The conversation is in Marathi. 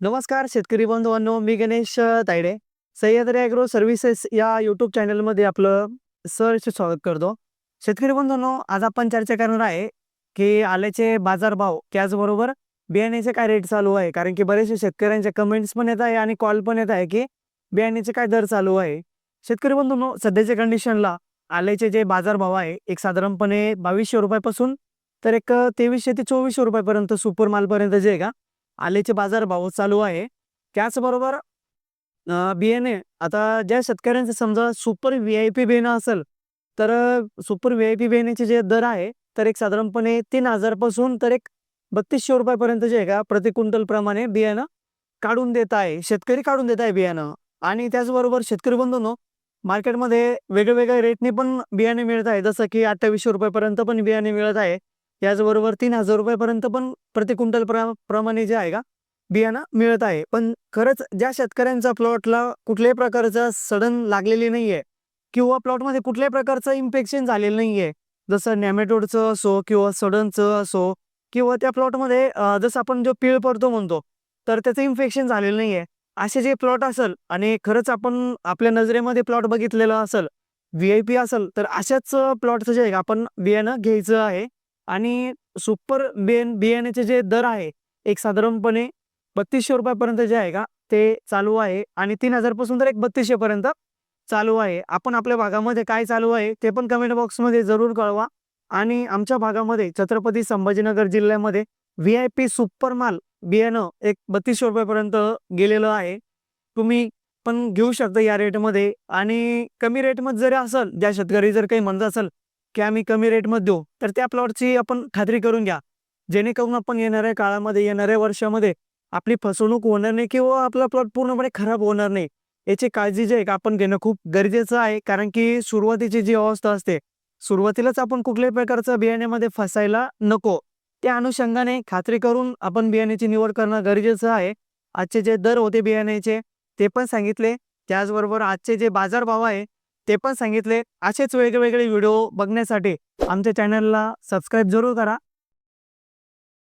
नमस्कार शेतकरी बंधूंनो मी गणेश तायडे. सह्याद्री ॲग्रो सर्व्हिसेस या यूट्यूब चॅनलमध्ये आपलं सहर्ष स्वागत करतो. शेतकरी बंधूंनो आज आपण चर्चा करणार आहे की आल्याचे बाजारभाव त्याचबरोबर बियाण्याचे काय रेट चालू आहे? कारण की बरेचसे शेतकऱ्यांचे कमेंट्स पण येत आहे आणि कॉल पण येत आहे की बियाण्याचे काय दर चालू आहे. शेतकरी बंधूंनो सध्याच्या कंडिशनला आल्याचे जे बाजारभाव आहे एक साधारणपणे बावीसशे रुपयापासून तर एक तेवीसशे ते चोवीसशे रुपयापर्यंत सुपर मालपर्यंत जे आहे का आल्याचे बाजारभाव चालू आहे. त्याचबरोबर बियाणे आता ज्या शेतकऱ्यांचं समजा सुपर व्ही आय पी बियाणं असेल तर सुपर व्ही आय पी बियाण्याचे जे दर आहे तर एक साधारणपणे तीन हजारपासून तर एक बत्तीसशे रुपयापर्यंत जे आहे का प्रति क्विंटल प्रमाणे बियाणं काढून देत आहे शेतकरी काढून देत आहे बियाणं. आणि त्याचबरोबर शेतकरी बंधूंनो मार्केटमध्ये वेगवेगळ्या रेटने पण बियाणे मिळत आहे जसं की अठ्ठावीसशे रुपयापर्यंत पण बियाणे मिळत आहे. याचबरोबर तीन हजार रुपयापर्यंत पण प्रति क्विंटल प्र प्रमाणे जे आहे का बियाणं मिळत आहे. पण खरंच ज्या शेतकऱ्यांचा प्लॉटला कुठल्याही प्रकारचा सडन लागलेली नाही आहे किंवा प्लॉटमध्ये कुठल्याही प्रकारचं इन्फेक्शन झालेलं नाही आहे जसं नॅमेटोडचं असो किंवा सडनचं असो किंवा त्या प्लॉटमध्ये जसं आपण जो पीळ पडतो म्हणतो तर त्याचं इन्फेक्शन झालेलं नाही आहे असे जे प्लॉट असेल आणि खरंच आपण आपल्या नजरेमध्ये प्लॉट बघितलेला असेल व्ही आय पी असेल तर अशाच प्लॉटचं जे आहे का आपण बियाणं घ्यायचं आहे. आणि सुपर बियाण बियाण्याचे जे दर आहे एक साधारणपणे बत्तीसशे रुपयापर्यंत जे आहे का ते चालू आहे. आणि तीन हजारपासून तर एक बत्तीसशे पर्यंत चालू आहे. आपण आपल्या भागामध्ये काय चालू आहे ते पण कमेंट बॉक्समध्ये जरूर कळवा. आणि आमच्या भागामध्ये छत्रपती संभाजीनगर जिल्ह्यामध्ये व्ही आय पी सुपर माल बियाणं एक बत्तीसशे रुपयापर्यंत गेलेलं आहे. तुम्ही पण घेऊ शकता या रेटमध्ये आणि कमी रेटमध्ये जरी असेल ज्या शेतकरी जर काही म्हणत असेल की आम्ही कमी रेटमध्ये देऊ तर त्या प्लॉटची आपण खात्री करून घ्या. जेणेकरून आपण येणाऱ्या काळामध्ये येणाऱ्या वर्षामध्ये आपली फसवणूक होणार नाही किंवा आपला प्लॉट पूर्णपणे खराब होणार नाही. याची काळजी जी आहे का आपण घेणं खूप गरजेचं आहे कारण की सुरुवातीची जी अवस्था असते सुरुवातीलाच आपण कुठल्याही प्रकारचं बियाण्यामध्ये फसायला नको. त्या अनुषंगाने खात्री करून आपण बियाण्याची निवड करणं गरजेचं आहे. आजचे जे दर होते बियाण्याचे ते पण सांगितले. त्याचबरोबर आजचे जे बाजारभाव आहे ते पण सांगितले. असेच वेगवेगळे व्हिडिओ बघण्यासाठी आमच्या चॅनलला सबस्क्राईब जरूर करा.